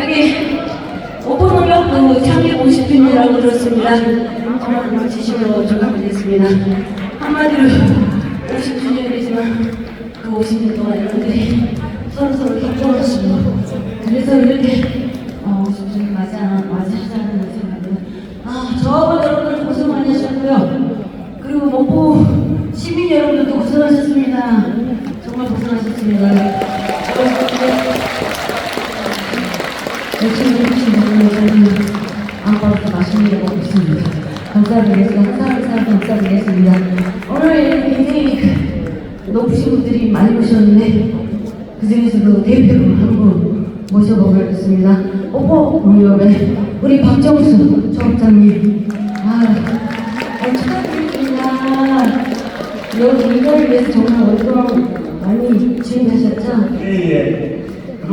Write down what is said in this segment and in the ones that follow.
여기 오픈업력도 창립 50주년이라고 들었습니다. 정말 지시로 조각하겠습니다. 한마디로 50주년이지만 그 50년 동안 여러분들이 서로서로 협조하시고 그래서 이렇게 저는 아무것도 맛있는 거 먹고 있습니다. 감사드리겠습니다. 항상 감사드리겠습니다. 오늘 굉장히 그 높으신 분들이 많이 오셨는데 그 중에서도 대표로 한분 모셔보겠습니다. 오포 우리 박정수 조합장님. 아, 어, 축하드립니다. 여기 이걸 위해서 정말 오랫동안 많이 준비하셨죠? 예, 예.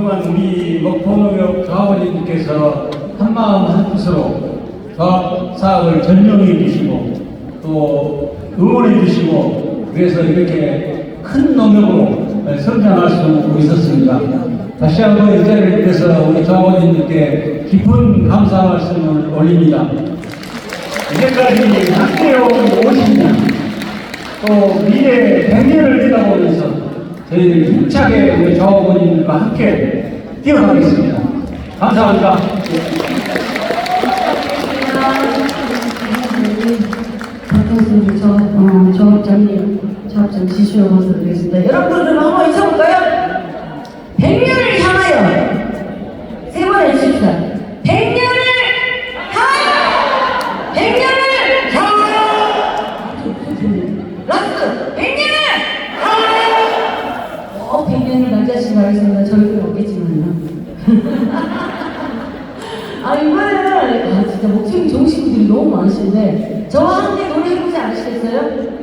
그동안 우리 먹포농협 조합원님께서 한마음 한뜻으로 조합 사업을 전념해 주시고 또 응원해 주시고 그래서 이렇게 큰 농협으로 성장할 수 있었습니다. 다시 한번 이 자리를 빌어서 우리 조합원님께 깊은 감사 말씀을 올립니다. 이제까지 함께해온 50년 또 미래 100년을 내다보면서 저희들이 힘차게 우리 조합원님과 함께 뛰어가겠습니다. 감사합니다. 박현수 저, 어, 조합장님, 조합장 지시로 말씀드리겠습니다. 여러분들 한번 잊어볼까요? 100년을 향하여 세 번 해주십시오. 100년을 향하여! 100년을 향하여! 라스트! 100년을 향하여! 어, 100년을 맞이하시기 바라겠습니다. 저희는 없겠지만요. 아 이번에는 아 진짜 목소리 좋으신 분들이 너무 많으신데 저와 함께 노래 해보지 않으시겠어요?